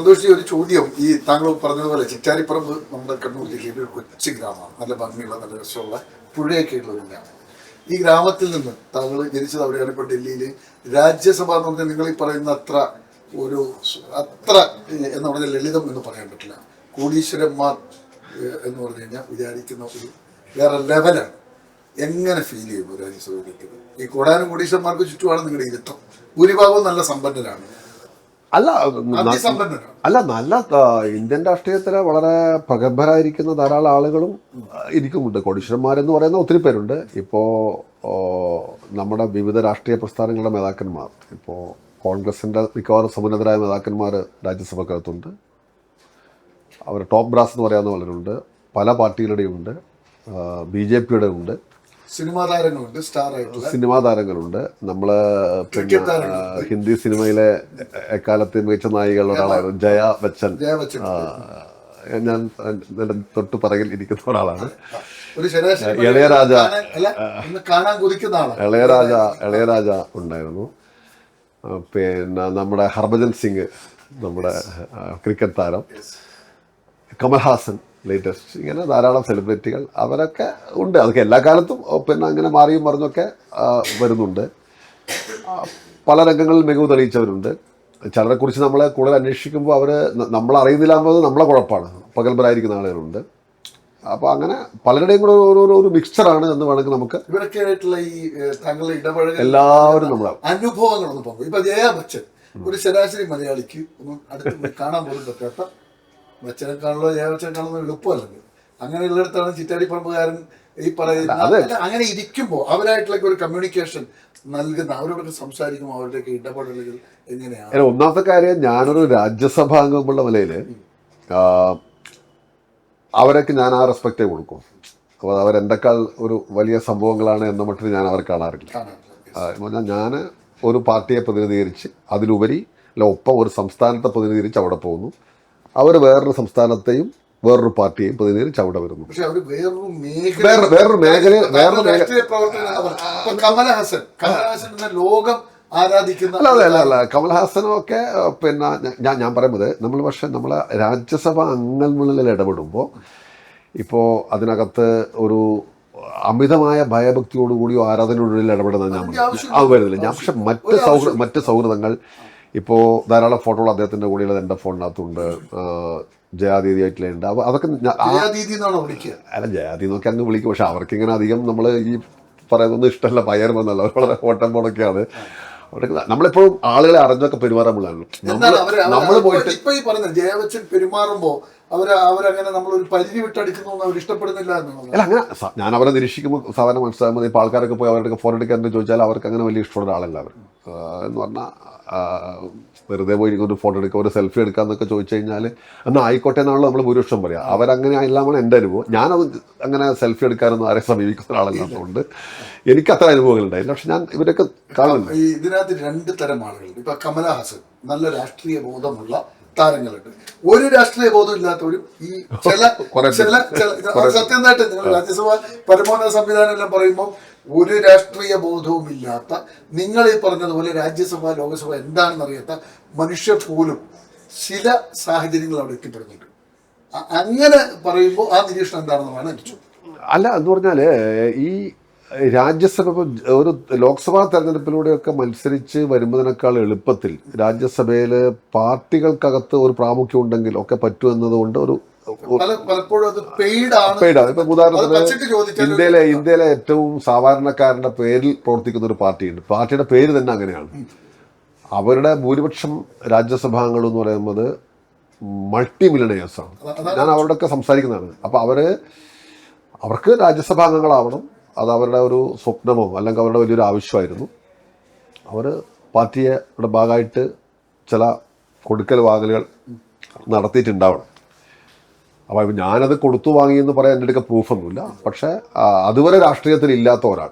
സന്തോഷി ഒരു ചോദ്യം. ഈ താങ്കൾ പറഞ്ഞതുപോലെ ചിറ്റാരിപ്പുറം നമ്മുടെ കണ്ണൂർ ജില്ലയിലെ ഒരു കൊച്ചു ഗ്രാമമാണ്. നല്ല ഭംഗിയുള്ള നല്ല രസമുള്ള പുഴയൊക്കെ ഉള്ള ഒരു ഗ്രാമം. ഈ ഗ്രാമത്തിൽ നിന്ന് താങ്കൾ ജനിച്ചത് അവിടെയാണ് ഇപ്പോൾ ഡൽഹിയിൽ രാജ്യസഭ എന്ന് പറഞ്ഞാൽ നിങ്ങൾ ഈ പറയുന്ന അത്ര ഒരു അത്ര എന്ന് പറഞ്ഞാൽ ലളിതം എന്ന് പറയാൻ പറ്റില്ല. കോടീശ്വരന്മാർ എന്ന് പറഞ്ഞു കഴിഞ്ഞാൽ വിചാരിക്കുന്ന ഒരു വേറെ ലെവലാണ്. എങ്ങനെ ഫീൽ ചെയ്യുമ്പോൾ രാജ്യസഭയിലേക്ക്? ഈ കോടാനും കോടീശ്വരന്മാർക്ക് ചുറ്റുമാണ് നിങ്ങളുടെ ഇരുത്തം. ഭൂരിഭാഗവും നല്ല സമ്പന്നരാണ്. അല്ല അല്ല നല്ല ഇന്ത്യൻ രാഷ്ട്രീയത്തിൽ വളരെ പ്രഗത്ഭരായിരിക്കുന്ന ധാരാളം ആളുകളും ഇരിക്കുന്നുണ്ട്. കോടീശ്വരന്മാരെന്ന് പറയുന്ന ഒത്തിരി പേരുണ്ട്. ഇപ്പോൾ നമ്മുടെ വിവിധ രാഷ്ട്രീയ പ്രസ്ഥാനങ്ങളുടെ നേതാക്കന്മാർ ഇപ്പോൾ കോൺഗ്രസിന്റെ മിക്കവാറും സമുന്നതരായ നേതാക്കന്മാർ രാജ്യസഭക്കകത്തുണ്ട്. അവർ ടോപ്പ് ബ്രാസ് എന്ന് പറയാവുന്ന പലരുണ്ട്. പല പാർട്ടികളുടെയും ഉണ്ട്. ബി ജെ പിയുടെ ഉണ്ട്. സിനിമാ താരങ്ങളുണ്ട് സ്റ്റാർ ആയിട്ടുള്ള സിനിമാ താരങ്ങളുണ്ട്. നമ്മൾ പിന്നെ ഹിന്ദി സിനിമയിലെ എക്കാലത്തെ മികച്ച നായികളിൽ ഒരാളായിരുന്നു ജയ ബച്ചൻ. ജയ ബച്ചൻ. ഞാൻ തൊട്ട് പറകിൽ ഇരിക്കുന്ന ഒരാളാണ്. ഇളയരാജ. കാണാൻ- കൊതിക്കുന്ന ആളാണ്. ഇളയരാജ ഇളയരാജ ഉണ്ടായിരുന്നു. പിന്നെ നമ്മുടെ ഹർഭജൻ സിംഗ് നമ്മുടെ ക്രിക്കറ്റ് താരം. കമൽഹാസൻ. ലേറ്റസ്റ്റ് ഇങ്ങനെ ധാരാളം സെലിബ്രിറ്റികൾ അവരൊക്കെ ഉണ്ട്. അതൊക്കെ എല്ലാ കാലത്തും പിന്നെ അങ്ങനെ മാറിയും മറിഞ്ഞൊക്കെ വരുന്നുണ്ട്. പല രംഗങ്ങളിൽ മികവ് തെളിയിച്ചവരുണ്ട്. ചിലരെ കുറിച്ച് നമ്മൾ കൂടുതൽ അന്വേഷിക്കുമ്പോൾ അവർ നമ്മൾ അറിയുന്നില്ല എന്നത് നമ്മളെ കുഴപ്പമാണ്. പ്രഗത്ഭരായിരിക്കുന്ന ആളുകളുണ്ട്. അപ്പോൾ അങ്ങനെ പലരുടെയും കൂടെ ഒരു ഒരു- മിക്സ്ചറാണ് എന്ന് വേണമെങ്കിൽ നമുക്ക് ഇവരൊക്കെ ആയിട്ടുള്ള ഈ താങ്കളുടെ ഇടപഴകൽ എല്ലാവരും നമ്മളെ അനുഭവങ്ങളൊന്നും പങ്കു ഇപ്പം ജയ ബച്ചൻ ഒരു ശരാശരി മലയാളിക്ക് ഒന്നും അടുത്ത് കാണാൻ പോലും പറ്റാത്ത ബച്ചനെ ഏവച്ചനെക്കാണല്ലോ എളുപ്പമല്ലെങ്കിൽ അങ്ങനെയുള്ളിടത്താണ് ചിറ്റാടിപ്പറമ്പുകാരൻ ഈ പറയുന്ന അല്ല, അങ്ങനെ ഇരിക്കുമ്പോൾ അവരായിട്ടുള്ള ഒരു കമ്മ്യൂണിക്കേഷൻ നൽകുന്ന അവരോടൊക്കെ സംസാരിക്കുമ്പോൾ അവരുടെയൊക്കെ ഇടപെടലുകൾ എങ്ങനെയാണ്? ഒന്നാമത്തെ കാര്യം ഞാനൊരു രാജ്യസഭാ അംഗമുള്ള നിലയിൽ അവരൊക്കെ ഞാൻ ആ റെസ്പെക്റ്റേ കൊടുക്കും. അപ്പോൾ അവരെന്റെക്കാൾ ഒരു വലിയ സംഭവങ്ങളാണ് എന്ന മട്ടിൽ ഞാൻ അവർ കാണാറില്ല. എന്ന് പറഞ്ഞാൽ ഞാൻ ഒരു പാർട്ടിയെ പ്രതിനിധീകരിച്ച് അതിലുപരി അല്ല ഒപ്പം ഒരു സംസ്ഥാനത്തെ പ്രതിനിധീകരിച്ച് അവിടെ പോകുന്നു. അവർ വേറൊരു സംസ്ഥാനത്തെയും വേറൊരു പാർട്ടിയെയും പ്രതിനിധി ചവിട വരുന്നു. വേറൊരു മേഖല വേറെ വേറൊരു കമലഹാസൻ ലോകം ആരാധിക്കുന്ന അല്ല അല്ല അല്ല അല്ല. കമൽഹാസനും ഒക്കെ പിന്നെ ഞാൻ ഞാൻ പറയുന്നത് നമ്മൾ പക്ഷെ നമ്മളെ രാജ്യസഭ അംഗങ്ങളിൽ ഇടപെടുമ്പോൾ ഇപ്പോൾ അതിനകത്ത് ഒരു അമിതമായ ഭയഭക്തിയോടുകൂടിയോ ആരാധനയോടുകൂടി ഇടപെടുന്നത് ഞാൻ. അത് വരുന്നില്ല. ഞാൻ പക്ഷെ മറ്റ് സൗഹൃദ മറ്റ് സൗഹൃദങ്ങൾ ഇപ്പോൾ ധാരാളം ഫോട്ടോകൾ അദ്ദേഹത്തിന്റെ കൂടെയുള്ളത് എന്റെ ഫോണിനകത്തുണ്ട് ഏഹ്, ജയാദീദിയായിട്ടുള്ളുണ്ട് അപ്പോൾ അതൊക്കെ അല്ല ജയാതി എന്നൊക്കെ അങ്ങ് വിളിക്കും. പക്ഷെ അവർക്കിങ്ങനെ അധികം നമ്മൾ ഈ പറയുന്നൊന്നും ഇഷ്ടമല്ല. പയ്യർമെന്നല്ല അവർ വളരെ ഓട്ടം പോണൊക്കെയാണ്. നമ്മളിപ്പോഴും ആളുകളെ അറിഞ്ഞൊക്കെ പെരുമാറാമുള്ളതാണ് നമ്മൾ നമ്മൾ പോയിട്ട് ഇപ്പൊ ഈ പറഞ്ഞ ജയവച്ചൻ പെരുമാറുമ്പോ അവർ അവരങ്ങനെ നമ്മളൊരു പരിധി വിട്ടടിക്കുന്നു അവർ ഇഷ്ടപ്പെടുന്നില്ല അല്ല അങ്ങനെ ഞാൻ അവരെ നിരീക്ഷിക്കുമ്പോൾ സാധാരണ മനസ്സിലാകുമ്പോൾ ഇപ്പോൾ ആൾക്കാരൊക്കെ പോയി അവരുടെ ഫോൺ എടുക്കാൻ ചോദിച്ചാൽ അവർക്ക് അങ്ങനെ വലിയ ഇഷ്ടമുള്ള ആളല്ല അവർ എന്ന് പറഞ്ഞാൽ വെറുതെ പോയി ഒരു ഫോട്ടോ എടുക്കുക ഒരു സെൽഫി എടുക്കുക എന്നൊക്കെ ചോദിച്ചു കഴിഞ്ഞാൽ എന്നാൽ ആയിക്കോട്ടെ എന്നാണല്ലോ നമ്മൾ ഭൂരിപക്ഷം പറയാം. അവരങ്ങനെ ഇല്ലാമാണ് എന്റെ അനുഭവം. ഞാനത് അങ്ങനെ സെൽഫി എടുക്കാനൊന്നും ആരെ സമീപിക്കുന്ന ഒരാളല്ലാത്തതുകൊണ്ട് എനിക്ക് അത്ര അനുഭവങ്ങൾ ഉണ്ടായില്ല. പക്ഷെ ഞാൻ ഇവരൊക്കെ കാണുന്നുണ്ട്. ഈ ഇതിനകത്ത് രണ്ട് തരം ആളുകളുണ്ട്. ഇപ്പൊ കമലഹാസൻ നല്ല രാഷ്ട്രീയ ബോധമുള്ള താരങ്ങളുണ്ട്. ഒരു രാഷ്ട്രീയ ബോധം ഇല്ലാത്തവരും ഈ ചില ചില സത്യം നിങ്ങൾ രാജ്യസഭ പരമോന്നത സംവിധാനം എല്ലാം പറയുമ്പോൾ ഒരു രാഷ്ട്രീയ ബോധവും ഇല്ലാത്ത നിങ്ങൾ ഈ പറഞ്ഞതുപോലെ രാജ്യസഭ ലോകസഭ എന്താണെന്ന് അറിയാത്ത മനുഷ്യർ പോലും ചില സാഹചര്യങ്ങൾ അവിടെ എത്തിപ്പെടുന്നുണ്ട്. അങ്ങനെ പറയുമ്പോൾ ആ നിരീക്ഷണം എനിക്ക് ചോദ്യം. അല്ല എന്ന് പറഞ്ഞാൽ ഈ രാജ്യസഭ ഒരു ലോക്സഭാ തെരഞ്ഞെടുപ്പിലൂടെയൊക്കെ മത്സരിച്ച് വരുന്നതിനേക്കാൾ എളുപ്പത്തിൽ രാജ്യസഭയിൽ പാർട്ടികൾക്കകത്ത് ഒരു പ്രാമുഖ്യം ഉണ്ടെങ്കിൽ ഒക്കെ പറ്റുമെന്നതുകൊണ്ട് ഒരു പലപ്പോഴും അത് ആണ്. പെയ്ഡാണ് ഇപ്പൊ ഉദാഹരണത്തിന് ഇന്ത്യയിലെ ഇന്ത്യയിലെ ഏറ്റവും സാധാരണക്കാരന്റെ പേരിൽ പ്രവർത്തിക്കുന്ന ഒരു പാർട്ടിയുണ്ട്. പാർട്ടിയുടെ പേര് തന്നെ അങ്ങനെയാണ്. അവരുടെ ഭൂരിപക്ഷം രാജ്യസഭാംഗങ്ങൾ എന്ന് പറയുന്നത് മൾട്ടി മില്ലണേഴ്സാണ് ഞാൻ അവരോടൊക്കെ സംസാരിക്കുന്നതാണ്. അപ്പോൾ അവർ അവർക്ക് രാജ്യസഭാംഗങ്ങളാവണം. അത് അവരുടെ ഒരു സ്വപ്നമോ അല്ലെങ്കിൽ അവരുടെ വലിയൊരു ആവശ്യമായിരുന്നു. അവർ പാർട്ടിയുടെ ഭാഗമായിട്ട് ചില കൊടുക്കൽ വാങ്ങലുകൾ നടത്തിയിട്ടുണ്ടാവണം. അപ്പോൾ ഞാനത് കൊടുത്തു വാങ്ങിയെന്ന് പറയാൻ എന്റെ അടുക്ക പ്രൂഫൊന്നുമില്ല. പക്ഷേ അതുവരെ രാഷ്ട്രീയത്തിൽ ഇല്ലാത്ത ഒരാൾ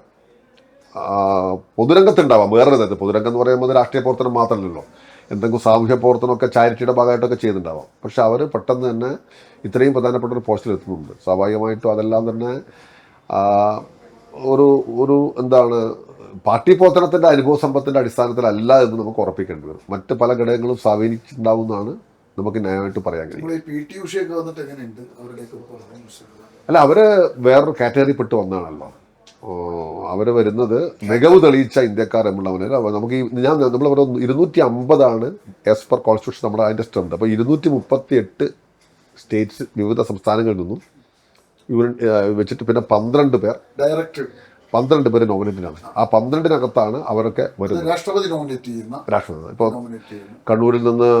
പൊതുരംഗത്തുണ്ടാവാം. വേറൊരു തരത്തിൽ. പൊതുരംഗം എന്ന് പറയുമ്പോൾ രാഷ്ട്രീയ പ്രവർത്തനം മാത്രമല്ലല്ലോ. എന്തെങ്കിലും സാമൂഹ്യ പ്രവർത്തനമൊക്കെ ചാരിറ്റിയുടെ ഭാഗമായിട്ടൊക്കെ ചെയ്യുന്നുണ്ടാവാം പക്ഷെ അവർ പെട്ടെന്ന് തന്നെ ഇത്രയും പ്രധാനപ്പെട്ട ഒരു പോസ്റ്റിൽ എത്തുന്നുണ്ട്. സ്വാഭാവികമായിട്ടും അതെല്ലാം തന്നെ ഒരു ഒരു എന്താണ് പാർട്ടി പ്രവർത്തനത്തിന്റെ അനുഭവ സമ്പത്തിന്റെ അടിസ്ഥാനത്തിലല്ല എന്ന് നമുക്ക് ഉറപ്പിക്കേണ്ടി വരും. മറ്റ് പല ഘടകങ്ങളും സ്വാധീനിച്ചിട്ടുണ്ടാവുമെന്നാണ് നമുക്ക് ന്യായമായിട്ട് പറയാൻ കഴിയും. അല്ല അവർ വേറൊരു കാറ്റഗറി പെട്ട് വന്നതാണല്ലോ ഓ, അവർ വരുന്നത് മികവ് തെളിയിച്ച ഇന്ത്യക്കാർ എന്നുള്ളവന് അവ- നമുക്ക് ഈ ഞാൻ നമ്മൾ പറയുന്നത് ഇരുന്നൂറ്റി അമ്പതാണ് ആസ് പെർ കോൺസ്റ്റിറ്റ്യൂഷൻ നമ്മുടെ അതിന്റെ സ്ട്രെങ്ത് അപ്പോൾ ഇരുന്നൂറ്റി മുപ്പത്തി എട്ട് സ്റ്റേറ്റ്സ് വിവിധ സംസ്ഥാനങ്ങളിൽ നിന്നും ഇവർ വെച്ചിട്ട് പിന്നെ പന്ത്രണ്ട് പേർ ഡയറക്റ്റ് പന്ത്രണ്ട് പേര് നോമിനേറ്റഡാണ് ആ പന്ത്രണ്ടിനകത്താണ് അവരൊക്കെ വരുന്നത്. രാഷ്ട്രപതി നോമിനേറ്റ് ചെയ്യുന്ന രാഷ്ട്രപതി. ഇപ്പോൾ കണ്ണൂരിൽ നിന്ന്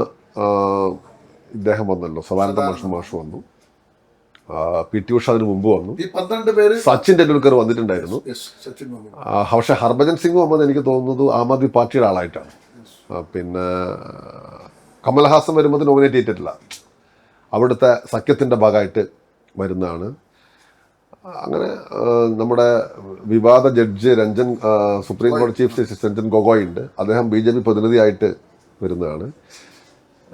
ഇദ്ദേഹം വന്നല്ലോ. സദാനന്ദ മാഷ് മാഷ് വന്നു. പി ടി ഉഷ അതിന് മുമ്പ് വന്നു. ഈ പന്ത്രണ്ട് പേര് സച്ചിൻ ടെണ്ടുൽക്കർ വന്നിട്ടുണ്ടായിരുന്നു. പക്ഷെ ഹർഭജൻ സിംഗ് വന്നത് എനിക്ക് തോന്നുന്നത് ആം ആദ്മി പാർട്ടിയുടെ ആളായിട്ടാണ്. പിന്നെ കമൽഹാസൻ വരുമ്പോൾ നോമിനേറ്റ് ചെയ്തിട്ടില്ല അവിടുത്തെ സഖ്യത്തിന്റെ ഭാഗമായിട്ട് വരുന്നതാണ്. അങ്ങനെ നമ്മുടെ വിവാദ ജഡ്ജ് രഞ്ജൻ സുപ്രീം കോടതി ചീഫ് ജസ്റ്റിസ് രഞ്ജൻ ഗൊഗോയ് ഉണ്ട് അദ്ദേഹം ബി ജെ പി പ്രതിനിധിയായിട്ട് വരുന്നതാണ്.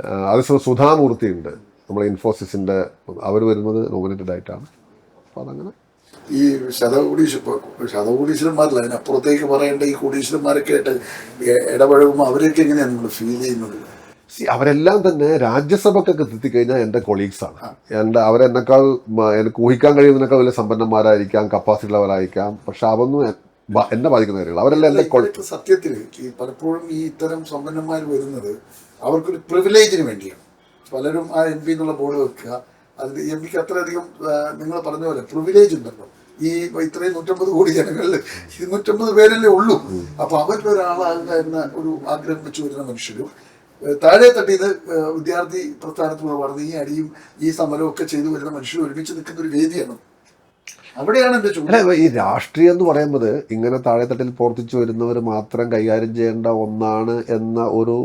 അതേസമയം സുധാമൂർത്തി ഉണ്ട് നമ്മുടെ ഇൻഫോസിസിന്റെ അവർ വരുന്നത് നോമിനേറ്റഡ് ആയിട്ടാണ്. അപ്പോൾ അതങ്ങനെ. ഈ ശതകോടീശ്വര ശതകോടീശ്വരന്മാരില്ല അതിനപ്പുറത്തേക്ക് പറയേണ്ട ഈ കോടീശ്വരന്മാരൊക്കെ ആയിട്ട് ഇടപഴകുമ്പോൾ അവരൊക്കെ എങ്ങനെയാണ് നിങ്ങൾ ഫീൽ ചെയ്യുന്നത്? സി അവരെല്ലാം തന്നെ രാജ്യസഭക്കൊക്കെ എത്തിക്കഴിഞ്ഞാൽ എന്റെ കൊളീഗ്സാണ് എന്റെ അവരെന്നെക്കാൾ എനിക്ക് ഊഹിക്കാൻ കഴിയുന്നതിനേക്കാൾ വലിയ സമ്പന്നന്മാരായിരിക്കാം കപ്പാസിറ്റി ഉള്ളവരായിരിക്കാം. പക്ഷെ ബ- എന്നെ ബാധിക്കുന്ന കാര്യങ്ങൾ. അവരെല്ലാം കൊളി സത്യത്തിൽ പലപ്പോഴും ഈ ഇത്തരം സമ്പന്നന്മാർ വരുന്നത് അവർക്കൊരു പ്രിവിലേജിന് വേണ്ടിയാണ്. പലരും ആ എം പി എന്നുള്ള ബോർഡ് വെക്കുക അതിൽ എം പിക്ക് അത്രയധികം നിങ്ങൾ പറഞ്ഞ പോലെ പ്രിവിലേജ് ഉണ്ടല്ലോ. ഈ ഇത്രയും നൂറ്റമ്പത് കോടി ജനങ്ങളിൽ ഇരുന്നൂറ്റമ്പത് പേരല്ലേ ഉള്ളൂ. അപ്പൊ അവരുടെ ഒരാളാകുക എന്ന ഒരു ആഗ്രഹം വെച്ച് വരുന്ന മനുഷ്യരും താഴെ തട്ടിയത് വിദ്യാർത്ഥി പ്രസ്ഥാനത്തിലൂടെ വളർന്ന് ഈ അടിയും ഈ സമരവും ഒക്കെ ചെയ്തു വരുന്ന മനുഷ്യരും ഒരുമിച്ച് നിൽക്കുന്ന ഒരു വേദിയാണ്. അവിടെയാണ് എന്റെ അല്ല ഈ രാഷ്ട്രീയം എന്ന് പറയുന്നത് ഇങ്ങനെ താഴെത്തട്ടിൽ പ്രവർത്തിച്ചു വരുന്നവർ മാത്രം കൈകാര്യം ചെയ്യേണ്ട ഒന്നാണ് എന്ന ഒരു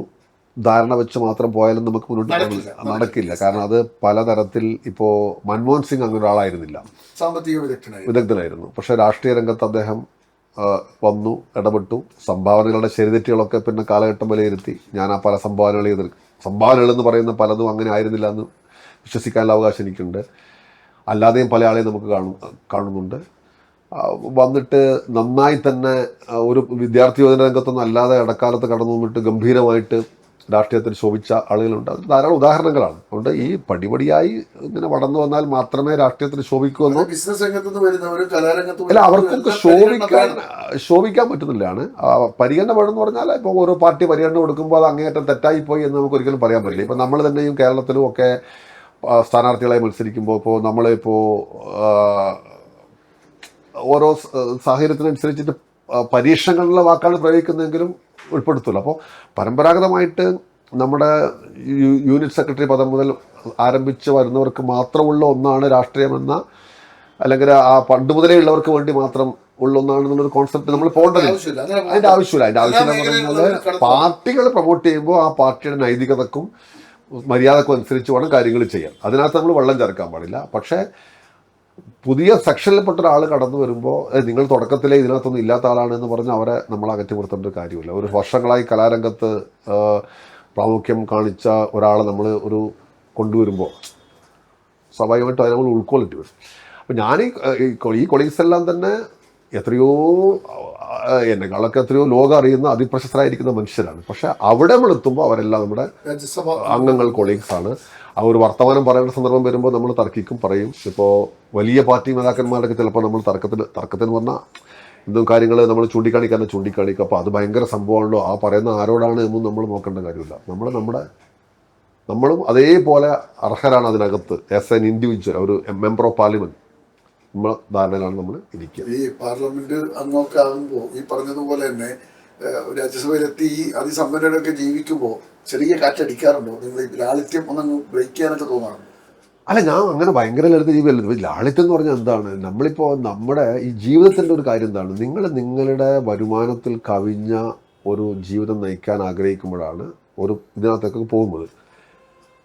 ധാരണ വെച്ച് മാത്രം പോയാലും നമുക്ക് മുന്നോട്ട് പോകാൻ നടക്കില്ല. കാരണം അത് പലതരത്തിൽ ഇപ്പോ മൻമോഹൻ സിംഗ് അങ്ങനെ ഒരാളായിരുന്നില്ല. സാമ്പത്തിക വിദഗ്ധനായി വിദഗ്ധനായിരുന്നു. പക്ഷേ രാഷ്ട്രീയ രംഗത്ത് അദ്ദേഹം വന്നു ഇടപെട്ടു. സംഭാവനകളുടെ ശരിതെറ്റുകളൊക്കെ പിന്നെ കാലഘട്ടം വിലയിരുത്തി. ഞാൻ ആ പല സംഭാവനകൾ ചെയ്ത് സംഭാവനകൾ എന്ന് പറയുന്ന പലതും അങ്ങനെ ആയിരുന്നില്ല എന്ന് വിശ്വസിക്കാനുള്ള അവകാശം എനിക്കുണ്ട്. അല്ലാതെയും പല ആളെയും നമുക്ക് കാണും കാണുന്നുണ്ട്. വന്നിട്ട് നന്നായി തന്നെ ഒരു വിദ്യാർത്ഥി യോജന രംഗത്തൊന്നും അല്ലാതെ ഇടക്കാലത്ത് കടന്നു വന്നിട്ട് ഗംഭീരമായിട്ട് രാഷ്ട്രീയത്തിൽ ശോഭിച്ച ആളുകളുണ്ട്. അത് ധാരാളം ഉദാഹരണങ്ങളാണ്. അതുകൊണ്ട് ഈ പടിപടിയായി ഇങ്ങനെ വളർന്നു വന്നാൽ മാത്രമേ രാഷ്ട്രീയത്തിൽ ശോഭിക്കൂ എന്ന് ബിസിനസ് രംഗത്ത് കലാരംഗത്ത് അല്ല അവർക്കൊക്കെ ശോഭിക്കാൻ ശോഭിക്കാൻ പറ്റുന്നില്ലാണ് പരിഗണന വേണമെന്ന് പറഞ്ഞാൽ ഇപ്പോൾ ഓരോ പാർട്ടി പരിഗണന കൊടുക്കുമ്പോൾ അത് അങ്ങേയറ്റം തെറ്റായി പോയി എന്ന് നമുക്ക് ഒരിക്കലും പറയാൻ പറ്റില്ല. ഇപ്പം നമ്മൾ തന്നെയും കേരളത്തിലും ഒക്കെ സ്ഥാനാർത്ഥികളായി മത്സരിക്കുമ്പോൾ ഇപ്പോൾ നമ്മളിപ്പോൾ ഓരോ സാഹചര്യത്തിനനുസരിച്ചിട്ട് ആ, പരീക്ഷണങ്ങളിലെ വാക്കാണ് പ്രയോഗിക്കുന്നതെങ്കിലും ഉൾപ്പെടുത്തുള്ളൂ അപ്പോൾ പരമ്പരാഗതമായിട്ട് നമ്മുടെ യൂണിറ്റ് സെക്രട്ടറി പദം മുതൽ ആരംഭിച്ച് വരുന്നവർക്ക് മാത്രമുള്ള ഒന്നാണ് രാഷ്ട്രീയമെന്ന അല്ലെങ്കിൽ ആ പണ്ട് മുതലേ ഉള്ളവർക്ക് വേണ്ടി മാത്രം ഉള്ള ഒന്നാണെന്നുള്ളൊരു കോൺസെപ്റ്റ് നമ്മൾ പോകേണ്ടത് അങ്ങനെ ആവശ്യമില്ല. അതിന്റെ ആവശ്യം എന്ന് പറയുന്നത് പാർട്ടികൾ പ്രൊമോട്ട് ചെയ്യുമ്പോൾ ആ പാർട്ടിയുടെ നൈതികതക്കും മര്യാദക്കും അനുസരിച്ച് വേണം കാര്യങ്ങൾ ചെയ്യാൻ. അതിനകത്ത് നമ്മൾ വെള്ളം ചേർക്കാൻ പാടില്ല. പക്ഷേ പുതിയ സെക്ഷനിൽപ്പെട്ട ഒരാൾ കടന്നു വരുമ്പോൾ നിങ്ങൾ തുടക്കത്തിലെ ഇതിനകത്തൊന്നും ഇല്ലാത്ത ആളാണ് എന്ന് പറഞ്ഞ് അവരെ നമ്മൾ അകറ്റി നിർത്തേണ്ട ഒരു കാര്യമില്ല. ഒരു വർഷങ്ങളായി കലാരംഗത്ത് പ്രാമുഖ്യം കാണിച്ച ഒരാളെ നമ്മൾ ഒരു കൊണ്ടുവരുമ്പോൾ സ്വാഭാവികമായിട്ടും അത് നമ്മൾ ഉൾക്കൊള്ളിട്ട് വരും. അപ്പം ഞാൻ ഈ കൊളീഗ്സ് എല്ലാം തന്നെ എത്രയോ എന്നെക്കാളൊക്കെ എത്രയോ ലോകം അറിയുന്ന അതിപ്രശസ്തരായിരിക്കുന്ന മനുഷ്യരാണ്. പക്ഷെ അവിടെ നമ്മൾ എത്തുമ്പോൾ അവരെല്ലാം നമ്മുടെ അംഗങ്ങൾ കൊളീഗ്സ് ആണ്. ആ ഒരു വർത്തമാനം പറയേണ്ട സന്ദർഭം വരുമ്പോൾ നമ്മൾ തർക്കിക്കും പറയും. ഇപ്പോൾ വലിയ പാർട്ടി നേതാക്കന്മാരൊക്കെ ചിലപ്പോൾ നമ്മൾ തർക്കത്തിൽ തർക്കത്തിൽ പറഞ്ഞാൽ എന്തും കാര്യങ്ങൾ നമ്മൾ ചൂണ്ടിക്കാണിക്കാൻ ചൂണ്ടിക്കാണിക്കും. അപ്പോൾ അത് ഭയങ്കര സംഭവമാണല്ലോ. ആ പറയുന്ന ആരോടാണ് എന്നും നമ്മൾ നോക്കേണ്ട കാര്യമില്ല. നമ്മൾ നമ്മുടെ നമ്മളും അതേപോലെ അർഹരാണ് അതിനകത്ത് ആസ് എൻ ഇൻഡിവിജ്വൽ ഒരു മെമ്പർ ഓഫ് പാർലമെന്റ് നമ്മളെ ധാരണയിലാണ് നമ്മൾ ഇരിക്കുക. ഈ പാർലമെന്റ് അംഗമൊക്കെ ആകുമ്പോൾ ഈ പറഞ്ഞതുപോലെ തന്നെ രാജ്യസഭയിലെത്തി ഈ അതിസമ്പന്നരൊക്കെ ജീവിക്കുമ്പോൾ ചെറിയ കാറ്റടിക്കാറുണ്ടോ? നിങ്ങൾ ലാളിത്യം ഒന്നങ്ങ് ബ്രേക്ക് ചെയ്യാനൊക്കെ തോന്നാറുണ്ട്? അല്ല ഞാൻ അങ്ങനെ ഭയങ്കര ലളിത ജീവിയല്ല ലാളിത്യം എന്ന് പറഞ്ഞാൽ എന്താണ്? നമ്മളിപ്പോൾ നമ്മുടെ ഈ ജീവിതത്തിന്റെ ഒരു കാര്യം എന്താണ്? നിങ്ങൾ നിങ്ങളുടെ വരുമാനത്തിൽ കവിഞ്ഞ ഒരു ജീവിതം നയിക്കാൻ ആഗ്രഹിക്കുമ്പോഴാണ് ഒരു ഇതിനകത്തേക്കൊക്കെ പോകുന്നത്.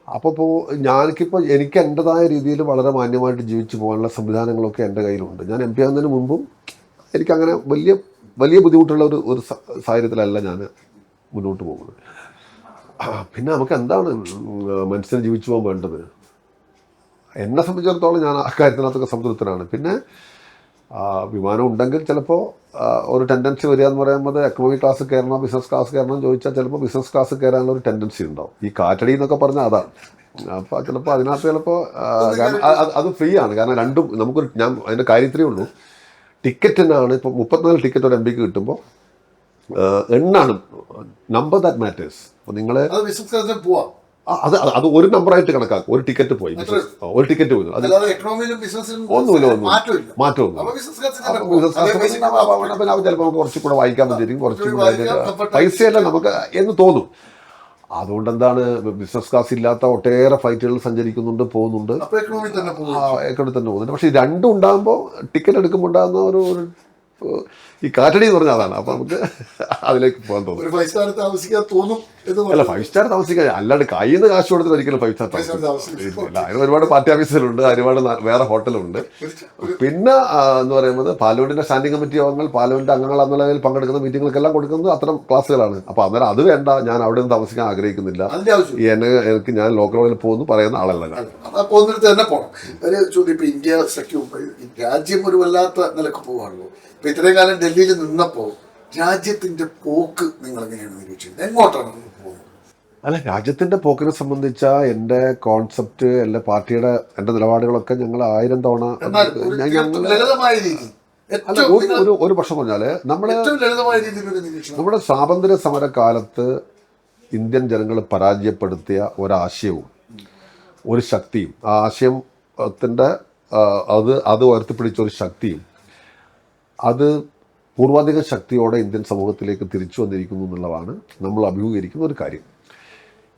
അപ്പോൾ ഇപ്പോൾ ഞാനിപ്പോൾ എനിക്ക് എന്റെതായ രീതിയിൽ വളരെ മാന്യമായിട്ട് ജീവിച്ചു പോകാനുള്ള സംവിധാനങ്ങളൊക്കെ എന്റെ കയ്യിലുണ്ട്. ഞാൻ എം പി ആകുന്നതിന് മുമ്പും എനിക്കങ്ങനെ വലിയ വലിയ ബുദ്ധിമുട്ടുള്ള ഒരു ഒരു സാഹചര്യത്തിലല്ല ഞാൻ മുന്നോട്ട് പോകുന്നത്. പിന്നെ നമുക്ക് എന്താണ് മനുഷ്യന് ജീവിച്ചു പോകാൻ വേണ്ടത്? എന്നെ സംബന്ധിച്ചിടത്തോളം ഞാൻ ആ കാര്യത്തിനകത്തൊക്കെ സംതൃപ്തനാണ്. പിന്നെ വിമാനം ഉണ്ടെങ്കിൽ ചിലപ്പോൾ ഒരു ടെൻഡൻസി വരിക എന്ന് പറയുമ്പോൾ എക്കണോമിക് ക്ലാസ് കയറണം ബിസിനസ് ക്ലാസ് കയറണം ചോദിച്ചാൽ ചിലപ്പോൾ ബിസിനസ് ക്ലാസ് കയറാനുള്ള ഒരു ടെൻഡൻസി ഉണ്ടാവും. ഈ കാറ്റടി എന്നൊക്കെ പറഞ്ഞാൽ അതാണ്. അപ്പോൾ ചിലപ്പോൾ അതിനകത്ത് ചിലപ്പോൾ അത് ഫ്രീ ആണ്. കാരണം രണ്ടും നമുക്കൊരു ഞാൻ അതിന്റെ കാര്യത്തിലേ ഉള്ളൂ. ടിക്കറ്റിനാണ് ഇപ്പോൾ മുപ്പത്തിനാല് ടിക്കറ്റ് ഒരു എം പിക്ക് കിട്ടുമ്പോൾ എണ്ണാണ് നമ്പർ ദാറ്റ് മാറ്റേഴ്സ് അപ്പോൾ നിങ്ങൾ ബിസിനസ് ക്ലാസ്സിൽ പോവാം. അത് അത് ഒരു നമ്പറായിട്ട് കണക്കാക്കും. ഒരു ടിക്കറ്റ് പോയി ഒരു ടിക്കറ്റ് പോയി. അത് ഒന്നുമില്ല ഒന്നും മാറ്റമൊന്നും ചിലപ്പോൾ നമുക്ക് കുറച്ചും കൂടെ വായിക്കാൻ പറ്റിയിരിക്കും കുറച്ചും കൂടെ പൈസയല്ല നമുക്ക് എന്ന് തോന്നും. അതുകൊണ്ട് എന്താണ് ബിസിനസ് ക്ലാസ് ഇല്ലാത്ത ഒട്ടേറെ ഫ്ലൈറ്റുകൾ സഞ്ചരിക്കുന്നുണ്ട് പോകുന്നുണ്ട്. എക്കണോമി തന്നെ പോകുന്നുണ്ട്. പക്ഷെ രണ്ടും ഉണ്ടാകുമ്പോൾ ടിക്കറ്റ് എടുക്കുമ്പോൾ ഉണ്ടാകുന്ന ഒരു ഒരു ഈ കാറ്റടി എന്ന് പറഞ്ഞാൽ അതാണ്. അപ്പോൾ നമുക്ക് അതിലേക്ക് പോകാൻ തോന്നും. ഫൈവ് സ്റ്റാർ താമസിക്കാൻ തോന്നും അല്ല ഫൈവ് സ്റ്റാർ താമസിക്കാൻ അല്ലാണ്ട് കയ്യിൽ നിന്ന് കാശ് കൊടുത്തിട്ട് ഒരിക്കലും ഫൈവ് സ്റ്റാർ താമസിക്കില്ല. അതിന് ഒരുപാട് പാർട്ടി ഓഫീസുകളുണ്ട് ഒരുപാട് വേറെ ഹോട്ടലുണ്ട് പിന്നെ എന്ന് പറയുന്നത് പാർലമെന്റിന്റെ സ്റ്റാൻഡിംഗ് കമ്മിറ്റി യോഗങ്ങൾ പാർലമെന്റ് അംഗങ്ങൾ എന്ന നിലയിൽ പങ്കെടുക്കുന്ന മീറ്റിങ്ങുകൾക്കെല്ലാം കൊടുക്കുന്നത് അത്തരം ക്ലാസ്സുകളാണ്. അപ്പോൾ അന്നേരം അത് വേണ്ട ഞാൻ അവിടെ നിന്ന് താമസിക്കാൻ ആഗ്രഹിക്കുന്നില്ല. എന്നെ എനിക്ക് ഞാൻ ലോക്കൽ റോഡിൽ പോകുന്നു പറയുന്ന ആളല്ല ഞാൻ. പോകുന്നിടത്ത് തന്നെ പോകണം ഒരു ചോദ്യം ഇന്ത്യ സഖ്യവും രാജ്യം ഒരു വല്ലാത്ത നിലയ്ക്ക് പോവാണല്ലോ ഇപ്പൊ ഇത്രയും കാലം ഡൽഹിയിൽ നിന്നപ്പോ രാജ്യത്തിന്റെ പോക്ക് നിങ്ങൾ എങ്ങനെയാണ് നിരീക്ഷിക്കുന്നത് എങ്ങോട്ടാണ് പോകുന്നത്? അല്ല രാജ്യത്തിന്റെ പോക്കിനെ സംബന്ധിച്ച എന്റെ കോൺസെപ്റ്റ് എന്റെ പാർട്ടിയുടെ എന്റെ നിലപാടുകളൊക്കെ ഞങ്ങൾ ആയിരം തവണ അല്ല ഒരു ഒരു പക്ഷം പറഞ്ഞാൽ നമ്മൾ നമ്മുടെ സ്വാതന്ത്ര്യ സമര കാലത്ത് ഇന്ത്യൻ ജനങ്ങൾ പരാജയപ്പെടുത്തിയ ഒരാശയവും ഒരു ശക്തിയും ആ ആശയത്തിന്റെ അത് അത് ഉയർത്തിപ്പിടിച്ച ഒരു ശക്തിയും അത് പൂർവാധിക ശക്തിയോടെ ഇന്ത്യൻ സമൂഹത്തിലേക്ക് തിരിച്ചു വന്നിരിക്കുന്നു എന്നുള്ളതാണ് നമ്മൾ അഭിമുഖീകരിക്കുന്ന ഒരു കാര്യം.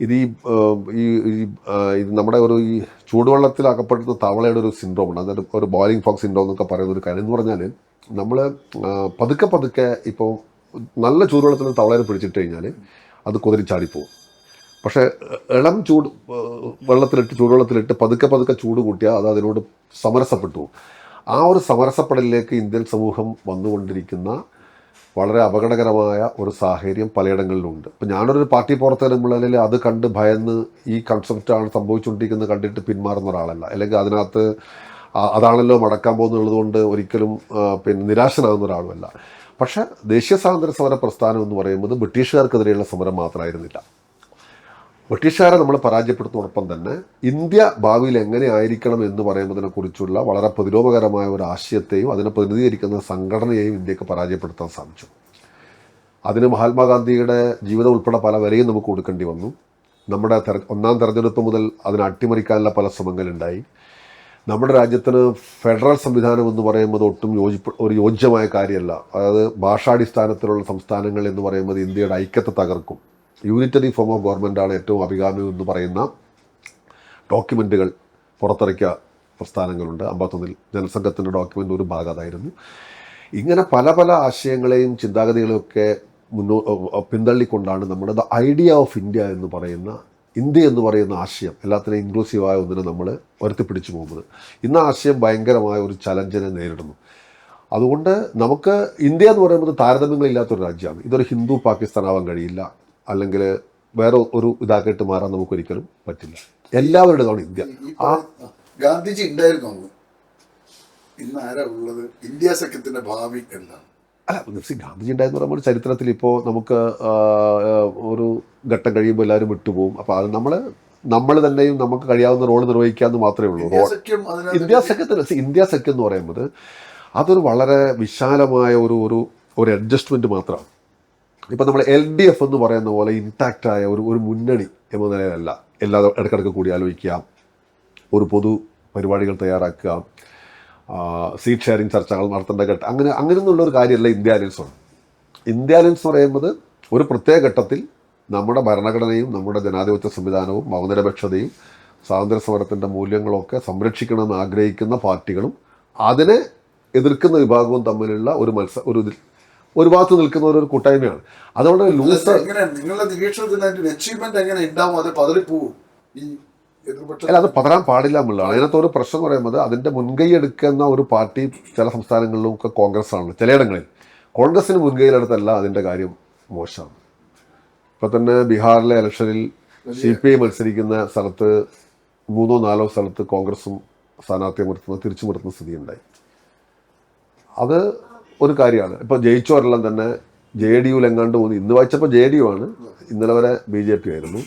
ഇത് ഈ ഇത് നമ്മുടെ ഒരു ഈ ചൂടുവെള്ളത്തിൽ അകപ്പെടുന്ന തവളയുടെ ഒരു സിൻഡ്രോം ഉണ്ട് അതായത് ഒരു ബോയിലിംഗ് ഫോക്സ് സിൻഡ്രോം എന്നൊക്കെ പറയുന്ന ഒരു കാര്യം. എന്ന് പറഞ്ഞാൽ നമ്മൾ പതുക്കെ പതുക്കെ ഇപ്പോൾ നല്ല ചൂടുവെള്ളത്തിൽ തവളയെ പിടിച്ചിട്ട് കഴിഞ്ഞാൽ അത് കുതിരി ചാടിപ്പോവും. പക്ഷേ ഇളം ചൂട് വെള്ളത്തിലിട്ട് ചൂടുവെള്ളത്തിലിട്ട് പതുക്കെ പതുക്കെ ചൂട് കൂട്ടിയാൽ അത് അതിനോട് സമരസപ്പെട്ടു. ആ ഒരു സമരസപ്പെടലിലേക്ക് ഇന്ത്യൻ സമൂഹം വന്നുകൊണ്ടിരിക്കുന്ന വളരെ അപകടകരമായ ഒരു സാഹചര്യം പലയിടങ്ങളിലുണ്ട്. ഇപ്പം ഞാനൊരു പാർട്ടി പുറത്തിറങ്ങുമ്പോൾ അത് കണ്ട് ഭയന്ന് ഈ കൺസെപ്റ്റാണ് സംഭവിച്ചുകൊണ്ടിരിക്കുന്നത് കണ്ടിട്ട് പിന്മാറുന്ന ഒരാളല്ല. അല്ലെങ്കിൽ അതിനകത്ത് അതാണല്ലോ മടക്കാൻ പോകുന്നുള്ളത് കൊണ്ട് ഒരിക്കലും പിന്നെ നിരാശനാകുന്ന ഒരാളുമല്ല. പക്ഷേ ദേശീയ സ്വാതന്ത്ര്യ സമര പ്രസ്ഥാനം എന്ന് പറയുമ്പോൾ ബ്രിട്ടീഷുകാർക്കെതിരെയുള്ള സമരം മാത്രമായിരുന്നില്ല. ബ്രിട്ടീഷുകാരെ നമ്മൾ പരാജയപ്പെടുത്തുന്നതോടൊപ്പം തന്നെ ഇന്ത്യ ഭാവിയിൽ എങ്ങനെ ആയിരിക്കണം എന്ന് പറയുന്നതിനെ കുറിച്ചുള്ള വളരെ പ്രതിരോധകരമായ ഒരു ആശയത്തെയും അതിനെ പ്രതിനിധീകരിക്കുന്ന സംഘടനയെയും ഇന്ത്യയ്ക്ക് പരാജയപ്പെടുത്താൻ സാധിച്ചു. അതിന് മഹാത്മാഗാന്ധിയുടെ ജീവിതം ഉൾപ്പെടെ പല വിലയും നമുക്ക് കൊടുക്കേണ്ടി വന്നു. നമ്മുടെ തെര ഒന്നാം തെരഞ്ഞെടുപ്പ് മുതൽ അതിനെ അട്ടിമറിക്കാനുള്ള പല ശ്രമങ്ങളുണ്ടായി നമ്മുടെ രാജ്യത്തിന് ഫെഡറൽ സംവിധാനം എന്ന് പറയുന്നത് ഒട്ടും യോജിപ്പ് ഒരു യോജ്യമായ കാര്യമല്ല. അതായത് ഭാഷാടിസ്ഥാനത്തിലുള്ള സംസ്ഥാനങ്ങൾ എന്ന് പറയുന്നത് ഇന്ത്യയുടെ ഐക്യത്തെ തകർക്കും. യൂണിറ്ററി ഫോം ഓഫ് ഗവൺമെന്റാണ് ഏറ്റവും അഭികാമ്യം എന്ന് പറയുന്ന ഡോക്യുമെന്റുകൾ പുറത്തിറക്കിയ പ്രസ്ഥാനങ്ങളുണ്ട്. അമ്പത്തൊന്നിൽ ജനസംഘത്തിന്റെ ഡോക്യുമെന്റ് ഒരു ഭാഗം അതായിരുന്നു. ഇങ്ങനെ പല പല ആശയങ്ങളെയും ചിന്താഗതികളെയും ഒക്കെ മുന്നോ പിന്തള്ളിക്കൊണ്ടാണ് നമ്മുടെ ദ ഐഡിയ ഓഫ് ഇന്ത്യ എന്ന് പറയുന്ന ഇന്ത്യ എന്ന് പറയുന്ന ആശയം എല്ലാത്തിനും ഇൻക്ലൂസീവായ ഒന്നിനെ നമ്മൾ ഉയർത്തിപ്പിടിച്ചു പോകുന്നത്. ഇന്ന് ആശയം ഭയങ്കരമായ ഒരു ചലഞ്ചിനെ നേരിടുന്നു. അതുകൊണ്ട് നമുക്ക് ഇന്ത്യ എന്ന് പറയുന്നത് താരതമ്യങ്ങളില്ലാത്തൊരു രാജ്യമാണ്. ഇതൊരു ഹിന്ദു പാകിസ്ഥാൻ ആവാൻ കഴിയില്ല. അല്ലെങ്കിൽ വേറെ ഒരു ഇതാക്കിയിട്ട് മാറാൻ നമുക്ക് ഒരിക്കലും പറ്റില്ല എല്ലാവരുടേതാണ് ഇന്ത്യ. ആ. ഗാന്ധിജി ഉണ്ടായിരുന്നു ഇന്ന് ആരാ ഉള്ളത്? ഇന്ത്യ സഖ്യത്തിന്റെ ഭാവി എന്താണ്? അല്ല ഗാന്ധിജി ഉണ്ടായെന്ന് പറയുമ്പോൾ ചരിത്രത്തിൽ ഇപ്പോൾ നമുക്ക് ഒരു ഘട്ടം കഴിയുമ്പോൾ എല്ലാവരും വിട്ടുപോകും. അപ്പോൾ അത് നമ്മൾ നമ്മൾ തന്നെയും നമുക്ക് കഴിയാവുന്ന റോൾ നിർവഹിക്കാമെന്ന് മാത്രമേ ഉള്ളൂ. ഇന്ത്യ സഖ്യം ഇന്ത്യ സഖ്യത്തിന് ഇന്ത്യ സഖ്യം എന്ന് പറയുന്നത് അതൊരു വളരെ വിശാലമായ ഒരു ഒരു ഒരു അഡ്ജസ്റ്റ്മെന്റ് മാത്രമാണ്. ഇപ്പം നമ്മൾ എൽ ഡി എഫ് എന്ന് പറയുന്ന പോലെ ഇൻടാക്റ്റായ ഒരു ഒരു മുന്നണി എന്ന നിലയിലല്ല. എല്ലാ ഇടക്കിടക്ക് കൂടി ആലോചിക്കുക. ഒരു പൊതു പരിപാടികൾ തയ്യാറാക്കുക. സീറ്റ് ഷെയറിംഗ് ചർച്ചകൾ നടത്തേണ്ട ഘട്ടം അങ്ങനെ അങ്ങനെയൊന്നുള്ള ഒരു കാര്യമല്ല ഇന്ത്യ അലയൻസ് ആണ് ഇന്ത്യ അലയൻസ് എന്ന് പറയുന്നത് ഒരു പ്രത്യേക ഘട്ടത്തിൽ നമ്മുടെ ഭരണഘടനയും നമ്മുടെ ജനാധിപത്യ സംവിധാനവും മതനിരപേക്ഷതയും സ്വാതന്ത്ര്യ സമരത്തിന്റെ മൂല്യങ്ങളൊക്കെ സംരക്ഷിക്കണമെന്ന് ആഗ്രഹിക്കുന്ന പാർട്ടികളും അതിനെ എതിർക്കുന്ന വിഭാഗവും തമ്മിലുള്ള ഒരു മത്സ ഒരു ഒരു ഭാഗത്ത് നിൽക്കുന്ന ഒരു കൂട്ടായ്മയാണ്. അതുകൊണ്ട് ലൂസ് നിങ്ങളുടെ നിരീക്ഷണത്തിൽ അതിന്റെ അച്ചീവ്മെന്റ് എങ്ങനെ ഉണ്ടാവും? അത് പതറിപ്പോവും ഈ അല്ല അത് പതരാൻ പാടില്ല എന്നുള്ളതാണ്. അതിനകത്ത് ഒരു പ്രശ്നം പറയുന്നത് അതിന്റെ മുൻകൈ എടുക്കുന്ന ഒരു പാർട്ടി ചില സംസ്ഥാനങ്ങളിലും ഒക്കെ കോൺഗ്രസ് ആണ് ചിലയിടങ്ങളിൽ കോൺഗ്രസിന് മുൻകൈയിലെടുത്തല്ല അതിന്റെ കാര്യം മോശമാണ് ഇപ്പം തന്നെ ബീഹാറിലെ ഇലക്ഷനിൽ സി പി ഐ മത്സരിക്കുന്ന സ്ഥലത്ത് മൂന്നോ നാലോ സ്ഥലത്ത് കോൺഗ്രസും സ്ഥാനാർത്ഥിയെ നിർത്തുന്ന തിരിച്ചു നിർത്തുന്ന സ്ഥിതിയുണ്ടായി. അത് ഒരു കാര്യമാണ്. ഇപ്പോൾ ജയിച്ചവരെല്ലാം തന്നെ ജെ ഡി യുലെങ്ങാണ്ട് പോകുന്നു ഇന്ന് വായിച്ചപ്പോൾ ജെ ഡി യു ആണ്. ഇന്നലെ വരെ ബി ജെ പി ആയിരുന്നു.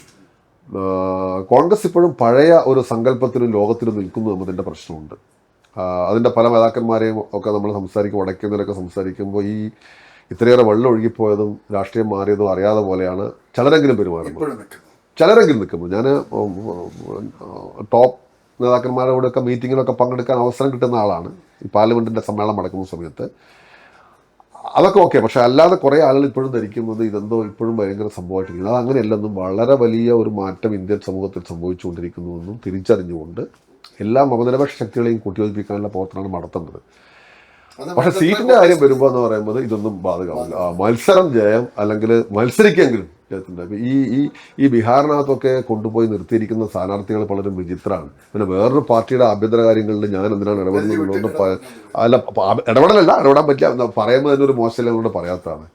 കോൺഗ്രസ് ഇപ്പോഴും പഴയ ഒരു സങ്കല്പത്തിലും ലോകത്തിലും നിൽക്കുന്നു എന്നതിന്റെ പ്രശ്നമുണ്ട്. അതിന്റെ പല നേതാക്കന്മാരെയും ഒക്കെ നമ്മൾ സംസാരിക്കും വടക്കുന്നതിലൊക്കെ സംസാരിക്കുമ്പോൾ ഈ ഇത്രയേറെ വെള്ളം ഒഴുകിപ്പോയതും രാഷ്ട്രീയം മാറിയതും അറിയാതെ പോലെയാണ് ചിലരെങ്കിലും പെരുമാറുന്നത്. ചിലരെങ്കിലും നിൽക്കുന്നു. ഞാൻ ടോപ്പ് നേതാക്കന്മാരോടൊക്കെ മീറ്റിങ്ങിലൊക്കെ പങ്കെടുക്കാൻ അവസരം കിട്ടുന്ന ആളാണ്. ഈ പാർലമെന്റിന്റെ സമ്മേളനം നടക്കുന്ന സമയത്ത്. അതൊക്കെ ഓക്കെ പക്ഷെ അല്ലാതെ കുറേ ആളുകൾ ഇപ്പോഴും ധരിക്കുന്നത് ഇതെന്തോ ഇപ്പോഴും ഭയങ്കര സംഭവമായിട്ടിരിക്കുന്നു. അത് അങ്ങനെയല്ലെന്നും വളരെ വലിയ ഒരു മാറ്റം ഇന്ത്യൻ സമൂഹത്തിൽ സംഭവിച്ചുകൊണ്ടിരിക്കുന്നുവെന്നും തിരിച്ചറിഞ്ഞുകൊണ്ട് എല്ലാ മതനിരപക്ഷ ശക്തികളെയും കൂട്ടിയോജിപ്പിക്കാനുള്ള പ്രവർത്തനമാണ് നടത്തേണ്ടത്. പക്ഷെ സീറ്റിന്റെ കാര്യം വരുമ്പോ എന്ന് പറയുമ്പോൾ ഇതൊന്നും ബാധകമാവില്ല ആ, മത്സരം ജയം അല്ലെങ്കിൽ മത്സരിക്കെങ്കിലും ജയത്തിന്റെ ഈ ഈ ഈ ബീഹാറിനകത്തൊക്കെ കൊണ്ടുപോയി നിർത്തിയിരിക്കുന്ന സ്ഥാനാർത്ഥികൾ പലരും വിചിത്രമാണ്. പിന്നെ വേറൊരു പാർട്ടിയുടെ ആഭ്യന്തര കാര്യങ്ങളിൽ ഞാൻ എന്തിനാണ് ഇടപെടുന്നത് പ- അല്ല ഇടപെടലല്ല ഇടപെടാൻ പറ്റില്ല. പറയുമ്പോൾ തന്നെ ഒരു മോശമില്ലെന്നുകൊണ്ട് പറയാത്തതാണ്.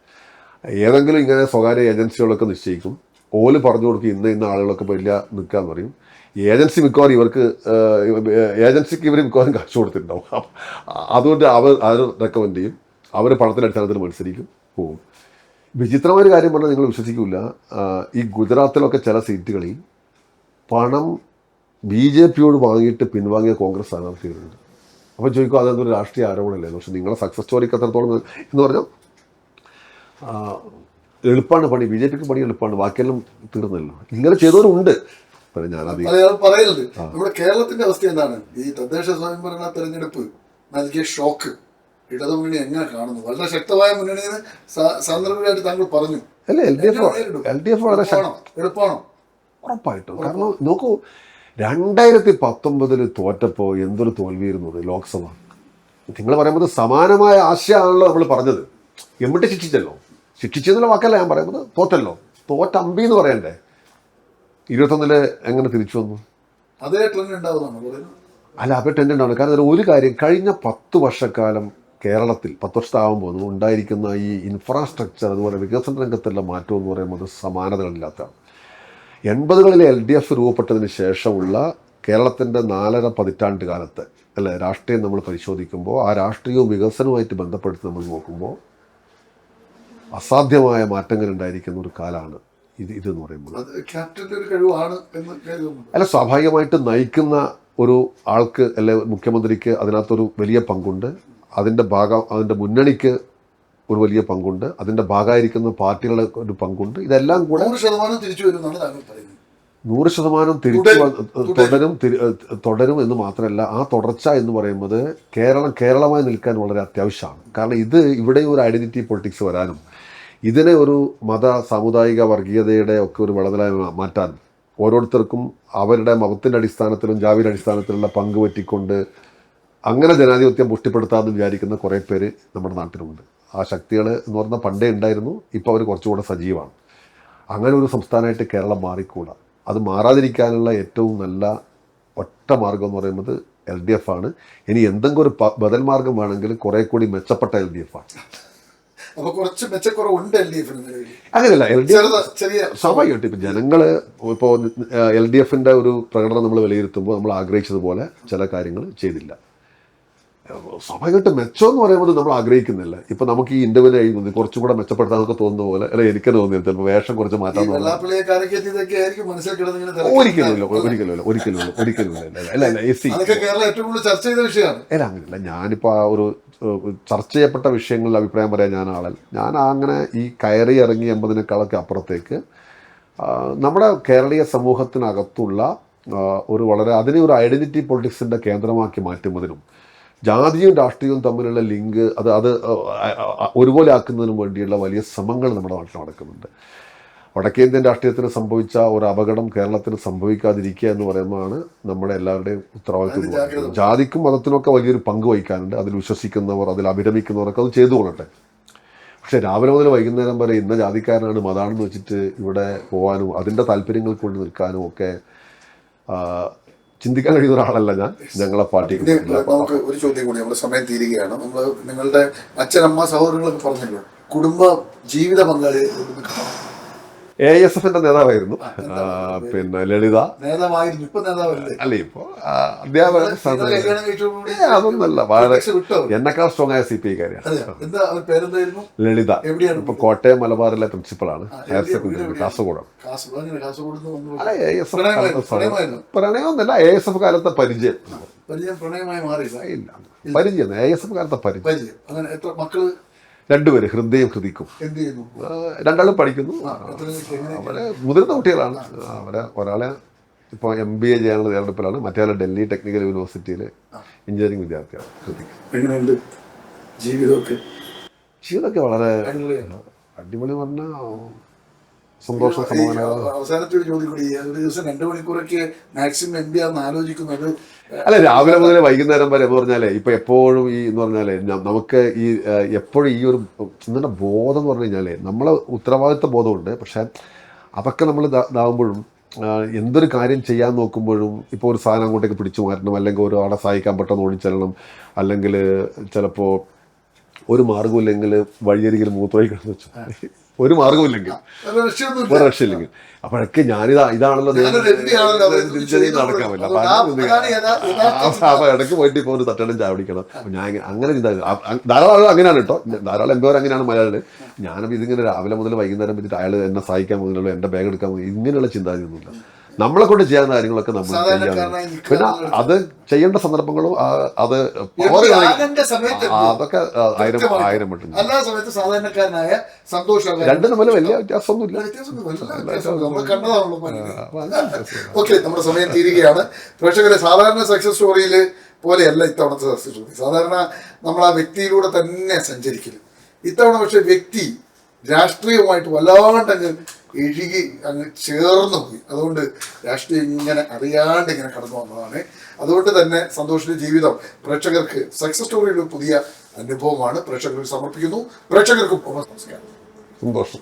ഏതെങ്കിലും ഇങ്ങനെ സ്വകാര്യ ഏജൻസികളൊക്കെ നിശ്ചയിക്കും. ഓൽ പറഞ്ഞു കൊടുക്കും ഇന്ന ഇന്ന ആളുകളൊക്കെ വലിയ നിൽക്കാന്ന് പറയും. ഏജൻസി മിക്കവാറും ഇവർക്ക് ഏജൻസിക്ക് ഇവർ മിക്കവാറും കാശ് കൊടുത്തിട്ടുണ്ടാവും. അതുകൊണ്ട് അവർ അവർ റെക്കമെൻഡ് ചെയ്യും. അവർ പണത്തിന്റെ അടിസ്ഥാനത്തിൽ മത്സരിക്കും പോകും. വിചിത്രമായൊരു കാര്യം പറഞ്ഞാൽ നിങ്ങൾ വിശ്വസിക്കില്ല ഈ ഗുജറാത്തിലൊക്കെ ചില സീറ്റുകളിൽ പണം ബി ജെ പിയോട് വാങ്ങിയിട്ട് പിൻവാങ്ങിയ കോൺഗ്രസ് സ്ഥാനാർത്ഥികളുണ്ട്. അപ്പോൾ ചോദിക്കും അതെന്തൊരു രാഷ്ട്രീയ ആരോപണമല്ലേ? പക്ഷെ നിങ്ങളെ സക്സസ് സ്റ്റോറിക്ക് എത്രത്തോളം എന്ന് പറഞ്ഞാൽ എളുപ്പമാണ് പണി. ബി ജെ പിക്ക് പണി എളുപ്പമാണ് ബാക്കിയെല്ലാം തീർന്നല്ലോ. ഇങ്ങനെ ചെയ്തവരുണ്ട്. പറയുന്നത് നമ്മുടെ കേരളത്തിന്റെ അവസ്ഥ എന്താണ്? ഈ തദ്ദേശ സ്വയംഭരണ തെരഞ്ഞെടുപ്പ് നൽകിയ ഷോക്ക് ഇടതുമുന്നണി എങ്ങനെ കാണുന്നു? വളരെ ശക്തമായ മുന്നണിയെന്ന് സന്ദർഭമായിട്ട് സാന്ദർഭികമായിട്ട് താങ്കൾ പറഞ്ഞു. അല്ല L D F L D F വളരെ ശക്തി എളുപ്പമാണോ എളുപ്പമാണോ ഉറപ്പായിട്ടും കാരണം നോക്കൂ രണ്ടായിരത്തി പത്തൊമ്പതിൽ തോറ്റപ്പോൾ എന്തൊരു തോൽവിയിരുന്നത് ലോക്സഭ. നിങ്ങൾ പറയുമ്പോൾ സമാനമായ ആശയമാണല്ലോ നമ്മൾ പറഞ്ഞത്. എമ്മിട്ട് ശിക്ഷിച്ചല്ലോ. ശിക്ഷിച്ചെന്നുള്ള വാക്കല്ല ഞാൻ പറയുന്നത് തോറ്റല്ലോ. തോറ്റമ്പി എന്ന് പറയണ്ടേ? ഇരുപത്തൊന്നിൽ എങ്ങനെ തിരിച്ചു വന്നു? അതേ ട്രെൻഡ് ഉണ്ടാവുന്നതാണ് അല്ല അപ്പോൾ ടെൻഡ് ഉണ്ടാവില്ല കാരണം ഒരു കാര്യം കഴിഞ്ഞ പത്ത് വർഷക്കാലം കേരളത്തിൽ പത്ത് വർഷത്താകുമ്പോൾ ഉണ്ടായിരിക്കുന്ന ഈ ഇൻഫ്രാസ്ട്രക്ചർ അതുപോലെ വികസന രംഗത്തുള്ള മാറ്റം എന്ന് പറയുന്നത് സമാനതകളില്ലാത്തതാണ്. എൺപതുകളിലെ എൽ ഡി എഫ് രൂപപ്പെട്ടതിന് ശേഷമുള്ള കേരളത്തിന്റെ നാലര പതിറ്റാണ്ട് കാലത്ത് അല്ലെ രാഷ്ട്രീയം നമ്മൾ പരിശോധിക്കുമ്പോൾ ആ രാഷ്ട്രീയവും വികസനവുമായിട്ട് ബന്ധപ്പെടുത്തി നമ്മൾ നോക്കുമ്പോൾ അസാധ്യമായ മാറ്റങ്ങൾ ഉണ്ടായിരിക്കുന്ന ഒരു കാലമാണ് ഇത് ഇതെന്ന് പറയുമ്പോൾ. അല്ല സ്വാഭാവികമായിട്ട് നയിക്കുന്ന ഒരു ആൾക്ക് അല്ലെ മുഖ്യമന്ത്രിക്ക് അതിനകത്തൊരു വലിയ പങ്കുണ്ട്. അതിന്റെ ഭാഗം അതിന്റെ മുന്നണിക്ക് ഒരു വലിയ പങ്കുണ്ട്. അതിന്റെ ഭാഗമായിരിക്കുന്ന പാർട്ടികളുടെ ഒരു പങ്കുണ്ട്. ഇതെല്ലാം കൂടെ നൂറ് ശതമാനം തിരിച്ചു തുടരും. തുടരും. എന്ന് മാത്രമല്ല ആ തുടർച്ച എന്ന് പറയുന്നത് കേരളം കേരളമായി നിൽക്കാൻ വളരെ അത്യാവശ്യമാണ്. കാരണം ഇത് ഇവിടെ ഒരു ഐഡന്റിറ്റി പൊളിറ്റിക്സ് വരാനും ഇതിനെ ഒരു മത സാമുദായിക വർഗീയതയുടെ ഒക്കെ ഒരു വിളതലായി മാറ്റാൻ ഓരോരുത്തർക്കും അവരുടെ മതത്തിന്റെ അടിസ്ഥാനത്തിലും ജാവിയുടെ അടിസ്ഥാനത്തിലുള്ള പങ്ക് പറ്റിക്കൊണ്ട് അങ്ങനെ ജനാധിപത്യം പുഷ്ടിപ്പെടുത്താമെന്ന് വിചാരിക്കുന്ന കുറേ പേര് നമ്മുടെ നാട്ടിലുണ്ട്. ആ ശക്തികൾ എന്ന് പറഞ്ഞാൽ പണ്ടേ ഉണ്ടായിരുന്നു ഇപ്പോൾ അവർ കുറച്ചുകൂടെ സജീവമാണ്. അങ്ങനെ ഒരു സംസ്ഥാനമായിട്ട് കേരളം മാറിക്കൂടാ. അത് മാറാതിരിക്കാനുള്ള ഏറ്റവും നല്ല ഒറ്റ മാർഗം എന്ന് പറയുന്നത് എൽ ഡി എഫ് ആണ്. ഇനി എന്തെങ്കിലും ഒരു ബദൽ മാർഗം വേണമെങ്കിൽ കുറെ കൂടി മെച്ചപ്പെട്ട എൽ ഡി എഫ് ആണ്. അപ്പൊ കുറച്ച് മെച്ചക്കുറവുണ്ട് എൽ ഡി എഫിന് അങ്ങനെയല്ല എൽ ഡി എഫ് ചെറിയ സ്വാഭാവികമായിട്ട് ഇപ്പൊ ജനങ്ങൾ ഇപ്പോ എൽ ഡി എഫിന്റെ ഒരു പ്രകടനം നമ്മൾ വിലയിരുത്തുമ്പോൾ നമ്മൾ ആഗ്രഹിച്ചതുപോലെ ചില കാര്യങ്ങൾ ചെയ്തില്ല. സ്വാഭാവികമായിട്ട് മെച്ചം എന്ന് പറയുമ്പോൾ നമ്മൾ ആഗ്രഹിക്കുന്നില്ല. ഇപ്പൊ നമുക്ക് ഈ ഇന്റർവ്യൂ കഴിയുന്നത് കുറച്ചും കൂടെ മെച്ചപ്പെടുത്താനൊക്കെ തോന്നുന്ന പോലെ അല്ലെ എനിക്ക് തോന്നിയത് ചിലപ്പോൾ വേഷം കുറച്ച് മാറ്റാൻ ഒരിക്കലും ഒരിക്കലും ഒരിക്കലും ഒരിക്കലും അല്ല അല്ല അങ്ങനെയല്ല. ഞാനിപ്പോൾ ആ ഒരു ചർച്ച ചെയ്യപ്പെട്ട വിഷയങ്ങളിൽ അഭിപ്രായം പറയാൻ ഞാൻ ആളല്ല. ഞാൻ അങ്ങനെ ഈ കയറി ഇറങ്ങി എൺപതിനേക്കാളൊക്കെ അപ്പുറത്തേക്ക് നമ്മുടെ കേരളീയ സമൂഹത്തിനകത്തുള്ള ഒരു വളരെ അതിനെ ഒരു ഐഡന്റിറ്റി പൊളിറ്റിക്സിന്റെ കേന്ദ്രമാക്കി മാറ്റുന്നതിനും ജാതിയും രാഷ്ട്രീയവും തമ്മിലുള്ള ലിങ്ക് അത് അത് ഒരുപോലെ ആക്കുന്നതിനും വേണ്ടിയുള്ള വലിയ ശ്രമങ്ങൾ നമ്മുടെ നാട്ടിൽ നടക്കുന്നുണ്ട്. വടക്കേന്ത്യൻ രാഷ്ട്രീയത്തിന് സംഭവിച്ച ഒരു അപകടം കേരളത്തിന് സംഭവിക്കാതിരിക്കുക എന്ന് പറയുന്നതാണ് നമ്മുടെ എല്ലാവരുടെയും ഉത്തരവാദിത്വം ജാതിക്കും മതത്തിനൊക്കെ വലിയൊരു പങ്ക് വഹിക്കാനുണ്ട് അതിൽ വിശ്വസിക്കുന്നവർ അതിൽ അഭിരമിക്കുന്നവരൊക്കെ അത് ചെയ്തു കൊള്ളട്ടെ. പക്ഷെ രാവിലെ മുതൽ വൈകുന്നേരം വരെ ഇന്ന ജാതിക്കാരനാണ് മതാണെന്ന് വെച്ചിട്ട് ഇവിടെ പോകാനും അതിന്റെ താല്പര്യങ്ങൾക്ക് വേണ്ടി നിൽക്കാനും ഒക്കെ ചിന്തിക്കാൻ കഴിയുന്ന ഒരാളല്ല ഞാൻ. ഞങ്ങളെ പാർട്ടി നമുക്ക് ഒരു ചോദ്യം കൂടി നമ്മുടെ സമയം തീരുകയാണ്. നമ്മൾ നിങ്ങളുടെ അച്ഛനമ്മ സഹോദരങ്ങളൊക്കെ പറഞ്ഞല്ലോ? കുടുംബ ജീവിത കാണാം. എ എസ് എഫിന്റെ നേതാവായിരുന്നു. പിന്നെ ലളിത. അല്ല ഇപ്പോ അധ്യാപക അതൊന്നല്ല വളരെ എന്നെക്കാൾ സ്ട്രോങ് ആയ സി പി ഐ പേരെന്തായിരുന്നു? ലളിത. എവിടെയാണ് ഇപ്പൊ കോട്ടയം മലബാറിലെ പ്രിൻസിപ്പളാണ് ഹയർ? സെക്കൻഡറി? കാസർഗോഡാണ്. പ്രണയമൊന്നല്ല എ എസ് എഫ് കാലത്തെ പരിചയം. പരിചയം പ്രണയമായി മാറിയില്ല. പരിചയം എ എസ് എഫ് കാലത്തെ പരിചയം. പരിചയം. അങ്ങനെ എത്ര മക്കൾ? രണ്ടുപേര് ഹൃദയം ഹൃദിക്കും. രണ്ടാളും പഠിക്കുന്നു. അവരെ മുതിർന്ന കുട്ടികളാണ്. അവരെ ഒരാളെ ഇപ്പോൾ എം ബി എ ചെയ്യാനുള്ള തിരഞ്ഞെടുപ്പിലാണ് മറ്റേ ഡൽഹി ടെക്നിക്കൽ യൂണിവേഴ്സിറ്റിയിലെ എഞ്ചിനീയറിംഗ് വിദ്യാർത്ഥിയാണ്. ഹൃദിക് എങ്ങനെയുണ്ട് ജീവിതമൊക്കെ? ജീവിതമൊക്കെ വളരെ. അടിപൊളി പറഞ്ഞാൽ സന്തോഷം അവസാനത്തെ ഒരു ചോദ്യം കൂടി. ഒരു ദിവസം രണ്ട് മണിക്കൂറൊക്കെ മാക്സിമം ചെയ്യാന്ന് ആലോചിക്കുന്നത്? അല്ല രാവിലെ മുതൽ വൈകുന്നേരം വരെ എന്ന് പറഞ്ഞാലേ ഇപ്പൊ എപ്പോഴും ഈ എന്ന് പറഞ്ഞാലേ നമുക്ക് ഈ എപ്പോഴും ഈ ഒരു ചിന്തയുടെ ബോധം എന്ന് പറഞ്ഞു കഴിഞ്ഞാലേ നമ്മളെ ഉത്തരവാദിത്ത ബോധമുണ്ട്. പക്ഷെ അതൊക്കെ നമ്മൾ ഇതാകുമ്പോഴും എന്തൊരു കാര്യം ചെയ്യാൻ നോക്കുമ്പോഴും ഇപ്പോൾ ഒരു സാധനം അങ്ങോട്ടേക്ക് പിടിച്ചു മാറ്റണം അല്ലെങ്കിൽ ഒരു ആളെ സഹായിക്കാൻ പെട്ടെന്ന് ഓടിച്ചെല്ലണം അല്ലെങ്കിൽ ചിലപ്പോൾ ഒരു മാർഗമില്ലെങ്കിൽ വഴിയരികിൽ മൂത്രമായി കിടന്നു വെച്ചു ഒരു മാർഗമില്ലെങ്കിൽ രക്ഷയില്ലെങ്കിൽ. അപ്പോഴൊക്കെ ഞാനിതാ ഇതാണല്ലോ നടക്കാമില്ല. അപ്പൊ ഇടയ്ക്ക് പോയിട്ട് ഇപ്പൊ ഒരു തട്ടടം ചാവടിക്കണം ഞാൻ അങ്ങനെ ചിന്ത ധാരാളം അങ്ങനെയാണ് കേട്ടോ. ധാരാളം എംപവർ അങ്ങനെയാണ് മലയാളികൾ ഞാനപ്പോൾ ഇതിങ്ങനെ രാവിലെ മുതൽ വൈകുന്നേരം വെച്ചിട്ട് അയാൾ എന്നെ സഹായിക്കാൻ പോകുന്നുള്ളൂ എന്റെ ബാഗ് എടുക്കാൻ പോകുന്നു ഇങ്ങനെയുള്ള ചിന്താഗതിയൊന്നുമില്ല. നമ്മളെ കൊണ്ട് ചെയ്യാവുന്ന കാര്യങ്ങളൊക്കെ നമ്മൾ ചെയ്യാൻ പിന്നെ അത് ചെയ്യേണ്ട സന്ദർഭങ്ങളും അത് അതൊക്കെ ആയിരം ആയിരം മട്ടും എല്ലാ സമയത്ത് സാധാരണക്കാരനായ സന്തോഷം രണ്ടും തമ്മിൽ വലിയ വ്യത്യാസമൊന്നുമില്ല. ഓക്കെ നമ്മുടെ സമയം തീരുകയാണ്. പ്രേക്ഷകരെ സാധാരണ സക്സസ് സ്റ്റോറിയിൽ പോലെയല്ല ഇത്തവണത്തെ സക്സസ് സ്റ്റോറി സാധാരണ നമ്മൾ ആ വ്യക്തിയിലൂടെ തന്നെ സഞ്ചരിക്കലും. ഇത്തവണ പക്ഷെ വ്യക്തി രാഷ്ട്രീയവുമായിട്ട് വല്ലാണ്ട് അങ്ങ് എഴുകി അങ്ങ് ചേർന്നു പോയി. അതുകൊണ്ട് രാഷ്ട്രീയം ഇങ്ങനെ അറിയാണ്ട് ഇങ്ങനെ കടന്നു വന്നതാണ്. അതുകൊണ്ട് തന്നെ സന്തോഷിന്റെ ജീവിതം പ്രേക്ഷകർക്ക് സക്സസ് സ്റ്റോറിയുടെ പുതിയ അനുഭവമാണ്. പ്രേക്ഷകർക്ക് സമർപ്പിക്കുന്നു. പ്രേക്ഷകർക്കും നമസ്കാരം സന്തോഷം.